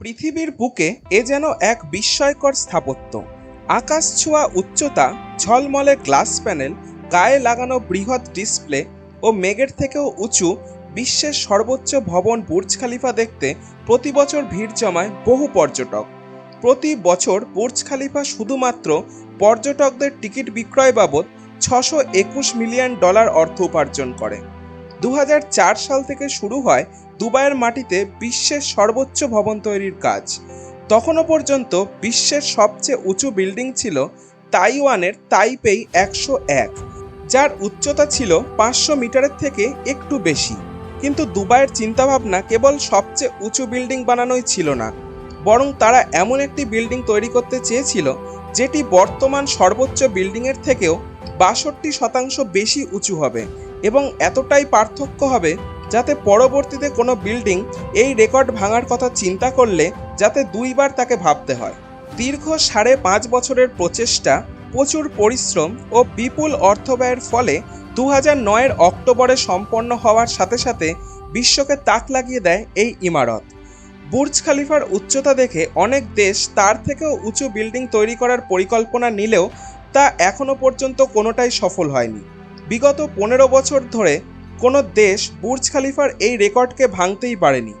পৃথিবীর বুকে এ যেন এক বিস্ময়কর স্থাপত্য। আকাশ ছোঁয়া উচ্চতা, ঝলমলে গ্লাস প্যানেল, গায়ে লাগানো বৃহৎ ডিসপ্লে ও মেঘের থেকেও উঁচু বিশ্বের সর্বোচ্চ ভবন বুর্জ খালিফা দেখতে প্রতি বছর ভিড় জমায় বহু পর্যটক। প্রতি বছর বুর্জ খালিফা শুধুমাত্র পর্যটকদের টিকিট বিক্রয় বাবদ ছশো একুশ মিলিয়ন ডলার অর্থ উপার্জন করে। দু হাজার চার সাল থেকে শুরু হয় দুবাইয়ের মাটিতে বিশ্বের সর্বোচ্চ ভবন তৈরির কাজ। তখনও পর্যন্ত বিশ্বের সবচেয়ে উঁচু বিল্ডিং ছিল তাইওয়ানের তাইপেই একশো এক, যার উচ্চতা ছিল পাঁচশো মিটারের থেকে একটু বেশি। কিন্তু দুবাইয়ের চিন্তাভাবনা কেবল সবচেয়ে উঁচু বিল্ডিং বানানোই ছিল না, বরং তারা এমন একটি বিল্ডিং তৈরি করতে চেয়েছিল, যেটি বর্তমান সর্বোচ্চ বিল্ডিংয়ের থেকেও বাষট্টি শতাংশ বেশি উঁচু হবে এবং এতটাই পার্থক্য হবে যাতে পরবর্তীতে কোনো বিল্ডিং এই রেকর্ড ভাঙার কথা চিন্তা করলে যাতে দুইবার তাকে ভাবতে হয়। দীর্ঘ সাড়ে পাঁচ বছরের প্রচেষ্টা, প্রচুর পরিশ্রম ও বিপুল অর্থ ব্যয়ের ফলে দু হাজার নয়ের অক্টোবরে সম্পন্ন হওয়ার সাথে সাথে বিশ্বকে তাক লাগিয়ে দেয় এই ইমারত। বুর্জ খালিফার উচ্চতা দেখে অনেক দেশ তার থেকেও উঁচু বিল্ডিং তৈরি করার পরিকল্পনা নিলেও তা এখনও পর্যন্ত কোনোটাই সফল হয়নি। বিগত পনেরো বছর ধরে কোনো দেশ বুর্জ খালিফার এই রেকর্ডকে ভাঙতেই পারেনি।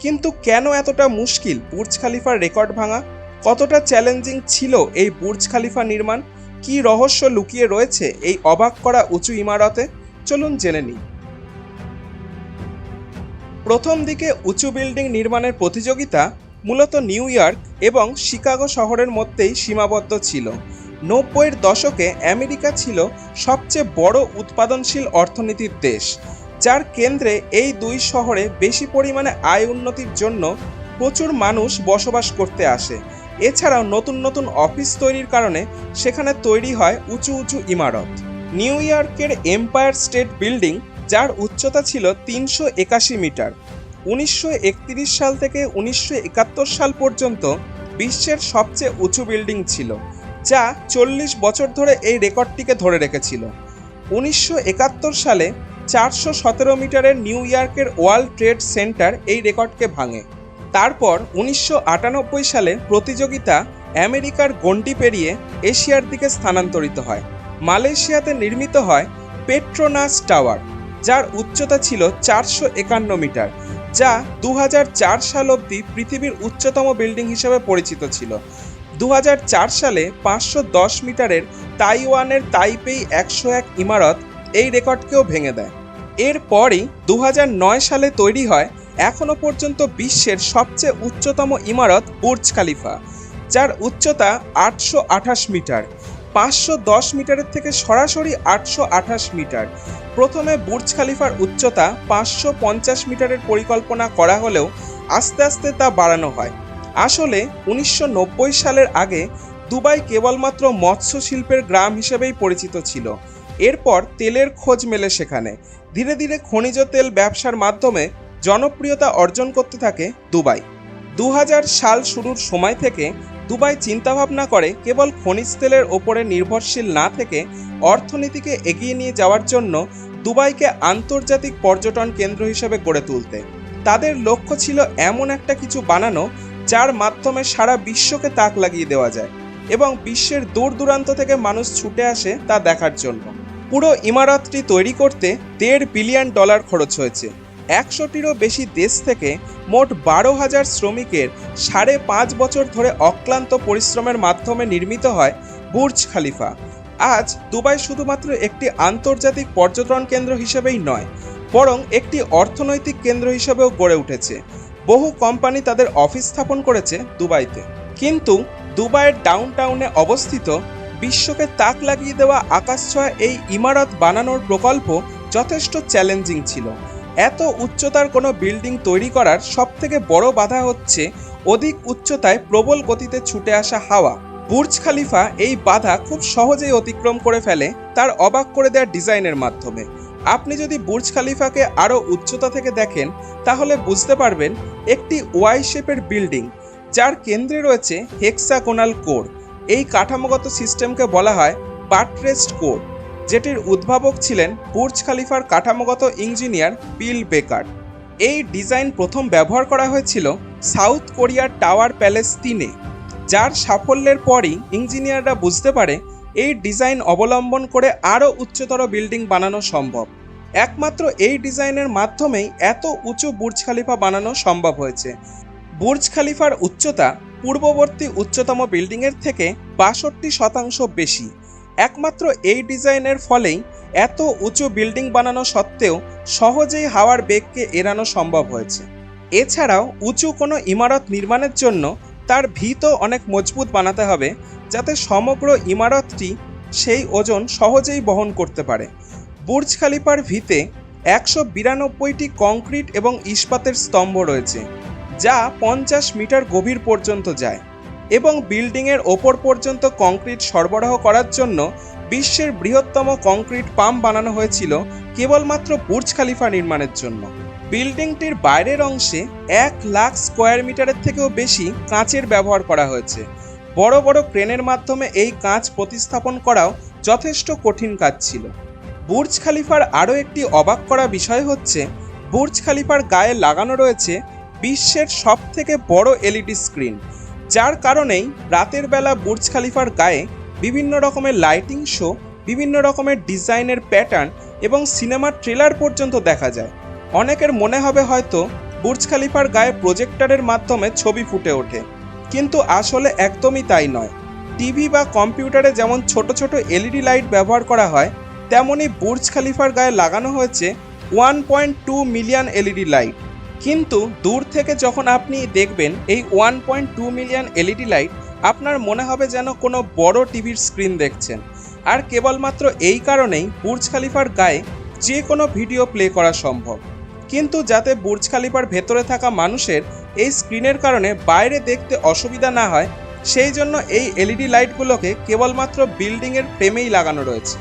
কিন্তু কেন এতটা মুশকিল বুর্জ খালিফার রেকর্ড ভাঙা? কতটা চ্যালেঞ্জিং ছিল এই বুর্জ খালিফা নির্মাণ? কী রহস্য লুকিয়ে রয়েছে এই অবাক করা উঁচু ইমারতে? চলুন জেনে নিই। প্রথম দিকে উঁচু বিল্ডিং নির্মাণের প্রতিযোগিতা মূলত নিউ ইয়র্ক এবং শিকাগো শহরের মধ্যেই সীমাবদ্ধ ছিল। নব্বইয়ের দশকে আমেরিকা ছিল সবচেয়ে বড় উৎপাদনশীল অর্থনীতির দেশ, যার কেন্দ্রে এই দুই শহরে বেশি পরিমাণে আয় উন্নতির জন্য প্রচুর মানুষ বসবাস করতে আসে। এছাড়াও নতুন নতুন অফিস তৈরির কারণে সেখানে তৈরি হয় উঁচু উঁচু ইমারত। নিউ ইয়র্কের এম্পায়ার স্টেট বিল্ডিং, যার উচ্চতা ছিল তিনশো একাশি মিটার। উনিশশো একত্রিশ সাল থেকে উনিশশো একাত্তর সাল পর্যন্ত বিশ্বের সবচেয়ে উঁচু বিল্ডিং ছিল। যা চল্লিশ বছর ধরে এই রেকর্ডটিকে ধরে রেখেছিল। উনিশশো একাত্তর সালে চারশো সতেরো মিটারের নিউ ইয়র্কের ওয়ার্ল্ড ট্রেড সেন্টার এই রেকর্ডকে ভাঙে। তারপর উনিশশো আটানব্বই সালে প্রতিযোগিতা আমেরিকার গণ্ডি পেরিয়ে এশিয়ার দিকে স্থানান্তরিত হয়। মালয়েশিয়াতে নির্মিত হয় পেট্রোনাস টাওয়ার, যার উচ্চতা ছিল চারশো একান্ন মিটার, যা দু হাজার চার সাল অবধি পৃথিবীর উচ্চতম বিল্ডিং হিসেবে পরিচিত ছিল। দু হাজার চার সালে পাঁচশো দশ মিটারের তাইওয়ানের তাইপেই একশো এক ইমারত এই রেকর্ডকেও ভেঙে দেয়। এরপরই দু হাজার নয় সালে তৈরি হয় এখনও পর্যন্ত বিশ্বের সবচেয়ে উচ্চতম ইমারত বুর্জ খালিফা, যার উচ্চতা আটশো আঠাশ মিটার, পাঁচশো দশ মিটারের থেকে সরাসরি আটশো আঠাশ মিটার। প্রথমে বুর্জ খালিফার উচ্চতা পাঁচশো পঞ্চাশ মিটারের পরিকল্পনা করা হলেও আস্তে আস্তে তা বাড়ানো হয়। আসলে উনিশশো নব্বই সালের আগে দুবাই কেবলমাত্র মৎস্য শিল্পের গ্রাম হিসেবেই পরিচিত ছিল। এরপর তেলের খোঁজ মেলে সেখানে। ধীরে ধীরে খনিজ তেল ব্যবসার মাধ্যমে জনপ্রিয়তা অর্জন করতে থাকে দুবাই। দু হাজার সাল শুরুর সময় থেকে দুবাই চিন্তাভাবনা করে কেবল খনিজ তেলের ওপরে নির্ভরশীল না থেকে অর্থনীতিকে এগিয়ে নিয়ে যাওয়ার জন্য দুবাইকে আন্তর্জাতিক পর্যটন কেন্দ্র হিসেবে গড়ে তুলতে। তাদের লক্ষ্য ছিল এমন একটা কিছু বানানো যার মাধ্যমে সারা বিশ্বকে তাক লাগিয়ে দেওয়া যায় এবং বিশ্বের দূর দূরান্ত থেকে মানুষ ছুটে আসে তা দেখার জন্য। পুরো ইমারতটি তৈরি করতে দেড় বিলিয়ন ডলার খরচ হয়েছে। একশোটিরও বেশি দেশ থেকে মোট বারো হাজার শ্রমিকের সাড়ে পাঁচ বছর ধরে অক্লান্ত পরিশ্রমের মাধ্যমে নির্মিত হয় বুর্জ খালিফা। আজ দুবাই শুধুমাত্র একটি আন্তর্জাতিক পর্যটন কেন্দ্র হিসেবেই নয়, বরং একটি অর্থনৈতিক কেন্দ্র হিসেবেও গড়ে উঠেছে। বহু কোম্পানি তাদের অফিস স্থাপন করেছে দুবাইতে। কিন্তু দুবাইয়ের ডাউনটাউনে অবস্থিত বিশ্বকে তাক লাগিয়ে দেওয়া আকাশছোঁয়া এই ইমারত বানানোর প্রকল্প যথেষ্ট চ্যালেঞ্জিং ছিল। এত উচ্চতার কোনো বিল্ডিং তৈরি করার সবথেকে বড় বাধা হচ্ছে অধিক উচ্চতায় প্রবল গতিতে ছুটে আসা হাওয়া। বুর্জ খালিফা এই বাধা খুব সহজেই অতিক্রম করে ফেলে, তার অবাক করে দেওয়ার ডিজাইনের মাধ্যমে। আপনি যদি বুর্জ খালিফাকে আরও উচ্চতা থেকে দেখেন, তাহলে বুঝতে পারবেন একটি ওয়াই শেপের বিল্ডিং, যার কেন্দ্রে রয়েছে হেক্সাগোনাল কোর। এই কাঠামোগত সিস্টেমকে বলা হয় বাটরেস্ট কোর, যেটির উদ্ভাবক ছিলেন বুর্জ খালিফার কাঠামোগত ইঞ্জিনিয়ার পিল বেকার। এই ডিজাইন প্রথম ব্যবহার করা হয়েছিল সাউথ কোরিয়ার টাওয়ার প্যালেস তিনে, যার সাফল্যের পরই ইঞ্জিনিয়াররা বুঝতে পারে এই ডিজাইন অবলম্বন করে আরও উচ্চতর বিল্ডিং বানানো সম্ভব। একমাত্র এই ডিজাইনের মাধ্যমেই এত উঁচু বুর্জ খালিফা বানানো সম্ভব হয়েছে। বুর্জ খালিফার উচ্চতা পূর্ববর্তী উচ্চতম বিল্ডিংয়ের থেকে বাষট্টি শতাংশ বেশি। একমাত্র এই ডিজাইনের ফলেই এত উঁচু বিল্ডিং বানানো সত্ত্বেও সহজেই হাওয়ার বেগকে এড়ানো সম্ভব হয়েছে। এছাড়াও উঁচু কোনো ইমারত নির্মাণের জন্য তার ভিতও অনেক মজবুত বানাতে হবে যাতে সমগ্র ইমারতটি সেই ওজন সহজেই বহন করতে পারে। বুর্জ খালিফার ভিতে একশো বিরানব্বইটি কংক্রিট এবং ইস্পাতের স্তম্ভ রয়েছে, যা পঞ্চাশ মিটার গভীর পর্যন্ত যায় এবং বিল্ডিংয়ের ওপর পর্যন্ত কংক্রিট সরবরাহ করার জন্য বিশ্বের বৃহত্তম কংক্রিট পাম্প বানানো হয়েছিল কেবলমাত্র বুর্জ খালিফা নির্মাণের জন্য। বিল্ডিংটির বাইরের অংশে এক লাখ স্কোয়ার মিটারের থেকেও বেশি কাঁচের ব্যবহার করা হয়েছে। বড় বড় ক্রেনের মাধ্যমে এই কাঁচ প্রতিস্থাপন করাও যথেষ্ট কঠিন কাজ ছিল। বুর্জ খালিফার আরও একটি অবাক করা বিষয় হচ্ছে, বুর্জ খালিফার গায়ে লাগানো রয়েছে বিশ্বের সব থেকে বড় এলইডি স্ক্রিন, যার কারণেই রাতের বেলা বুর্জ খালিফার গায়ে বিভিন্ন রকমের লাইটিং শো, বিভিন্ন রকমের ডিজাইনের প্যাটার্ন এবং সিনেমার ট্রেলার পর্যন্ত দেখা যায়। অনেকের মনে হবে হয়তো বুর্জ খালিফার গায়ে প্রজেক্টরের মাধ্যমে ছবি ফুটে ওঠে, কিন্তু আসলে একদমই তাই নয়। টিভি বা কম্পিউটারে যেমন ছোট ছোট এলইডি লাইট ব্যবহার করা হয় তেমনই বুর্জ খালিফার গায়ে লাগানো হয়েছে one point two million LED light. কিন্তু দূর থেকে যখন আপনি দেখবেন এই one point two million LED light, আপনার মনে হবে যেন কোনো বড় টিভির স্ক্রিন দেখছেন। আর কেবলমাত্র এই কারণেই বুর্জ খালিফার গায়ে যে কোনো ভিডিও প্লে করা সম্ভব। কিন্তু যাতে বুর্জ খালিফার ভেতরে থাকা মানুষের এই স্ক্রিনের কারণে বাইরে দেখতে অসুবিধা না হয়, সেই জন্য এই এলইডি লাইটগুলোকে কেবলমাত্র বিল্ডিংয়ের ফ্রেমেই লাগানো রয়েছে।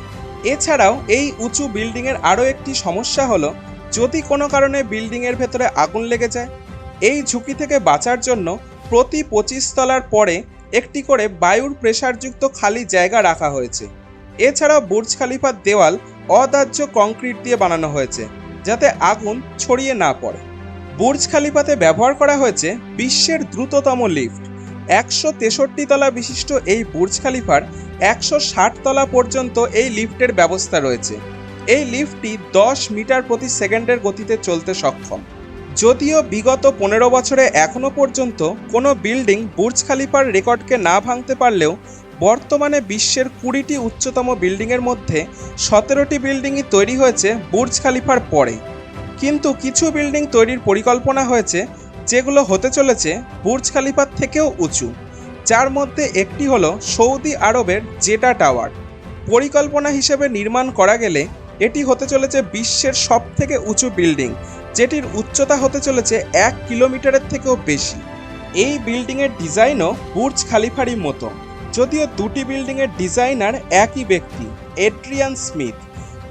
এছাড়াও এই উঁচু বিল্ডিংয়ের আরও একটি সমস্যা হলো, যদি কোনো কারণে বিল্ডিংয়ের ভেতরে আগুন লেগে যায়, এই ঝুঁকি থেকে বাঁচার জন্য প্রতি পঁচিশ তলার পরে একটি করে বায়ুর প্রেসারযুক্ত খালি জায়গা রাখা হয়েছে। এছাড়াও বুর্জ খালিফার দেওয়াল অদাহ্য কংক্রিট দিয়ে বানানো হয়েছে। যাতে আগুন ছড়িয়ে না পড়ে। বুর্জ খালিফাতে ব্যবহার করা হয়েছে বিশ্বের দ্রুততম লিফট। একশো তেষট্টি তলা বিশিষ্ট এই বুর্জ খালিফার একশো ষাট তলা পর্যন্ত এই লিফটের ব্যবস্থা রয়েছে। এই লিফটটি দশ মিটার প্রতি সেকেন্ডের গতিতে চলতে সক্ষম। যদিও বিগত পনেরো বছরে এখনও পর্যন্ত কোনো বিল্ডিং বুর্জ খালিফার রেকর্ডকে না ভাঙতে পারলেও বর্তমানে বিশ্বের কুড়িটি উচ্চতম বিল্ডিংয়ের মধ্যে সতেরোটি বিল্ডিংই তৈরি হয়েছে বুর্জ খালিফার পরে। কিন্তু কিছু বিল্ডিং তৈরির পরিকল্পনা হয়েছে যেগুলো হতে চলেছে বুর্জ খালিফার থেকেও উঁচু। যার মধ্যে একটি হল সৌদি আরবের জেটা টাওয়ার। পরিকল্পনা হিসেবে নির্মাণ করা গেলে এটি হতে চলেছে বিশ্বের সব থেকে উঁচু বিল্ডিং, যেটির উচ্চতা হতে চলেছে এক কিলোমিটারের থেকেও বেশি। এই বিল্ডিংয়ের ডিজাইনও বুর্জ খালিফারই মতো। যদিও দুটি বিল্ডিংয়ের ডিজাইনার একই ব্যক্তি, এড্রিয়ান স্মিথ।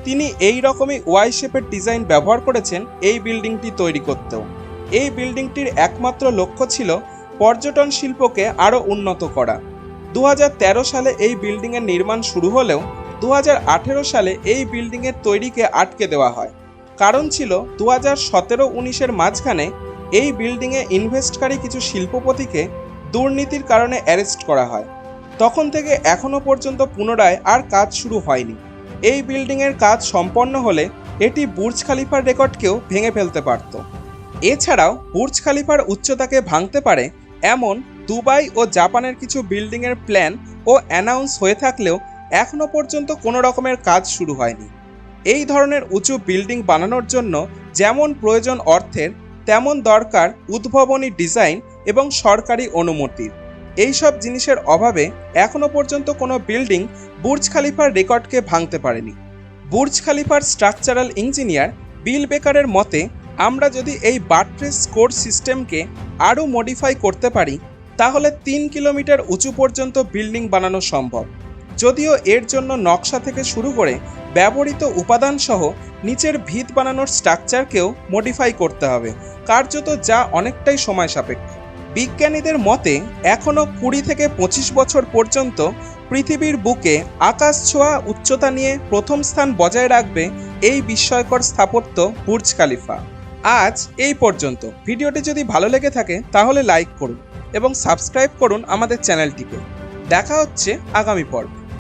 তিনি এই রকমই ওয়াই শেপের ডিজাইন ব্যবহার করেছেন এই বিল্ডিংটি তৈরি করতেও। এই বিল্ডিংটির একমাত্র লক্ষ্য ছিল পর্যটন শিল্পকে আরও উন্নত করা। দু হাজার তেরো সালে এই বিল্ডিংয়ের নির্মাণ শুরু হলেও দু হাজার আঠেরো সালে এই বিল্ডিংয়ের তৈরিকে আটকে দেওয়া হয়। কারণ ছিল দু হাজার সতেরো উনিশের মাঝখানে এই বিল্ডিংয়ে ইনভেস্টকারী কিছু শিল্পপতিকে দুর্নীতির কারণে অ্যারেস্ট করা হয়। তখন থেকে এখনও পর্যন্ত পুনরায় আর কাজ শুরু হয়নি। এই বিল্ডিংয়ের কাজ সম্পন্ন হলে এটি বুর্জ খালিফার রেকর্ডকেও ভেঙে ফেলতে পারত। এছাড়াও বুর্জ খালিফার উচ্চতাকে ভাঙতে পারে এমন দুবাই ও জাপানের কিছু বিল্ডিংয়ের প্ল্যান ও অ্যানাউন্স হয়ে থাকলেও এখনও পর্যন্ত কোনো রকমের কাজ শুরু হয়নি। এই ধরনের উঁচু বিল্ডিং বানানোর জন্য যেমন প্রয়োজন অর্থের, তেমন দরকার উদ্ভাবনী ডিজাইন এবং সরকারি অনুমতির। এই সব জিনিসের অভাবে এখনও পর্যন্ত কোনো বিল্ডিং বুর্জ খালিফার রেকর্ডকে ভাঙতে পারেনি। বুর্জ খালিফার স্ট্রাকচারাল ইঞ্জিনিয়ার বিল বেকারের মতে, আমরা যদি এই বাট্রেস স্কোর সিস্টেমকে আরও মডিফাই করতে পারি, তাহলে তিন কিলোমিটার উঁচু পর্যন্ত বিল্ডিং বানানো সম্ভব। যদিও এর জন্য নকশা থেকে শুরু করে ব্যবহৃত উপাদান সহ নিচের ভিত বানানোর স্ট্রাকচারকেও মডিফাই করতে হবে। কার্যত যা অনেকটাই সময় সাপেক্ষ। বিজ্ঞানীদের মতে এখনও কুড়ি থেকে পঁচিশ বছর পর্যন্ত পৃথিবীর বুকে আকাশ ছোঁয়া উচ্চতা নিয়ে প্রথম স্থান বজায় রাখবে এই বিস্ময়কর স্থাপত্য বুর্জ খালিফা। আজ এই পর্যন্ত। ভিডিওটি যদি ভালো লেগে থাকে, তাহলে লাইক করুন এবং সাবস্ক্রাইব করুন আমাদের চ্যানেলটিকে। দেখা হচ্ছে আগামী পর্বে।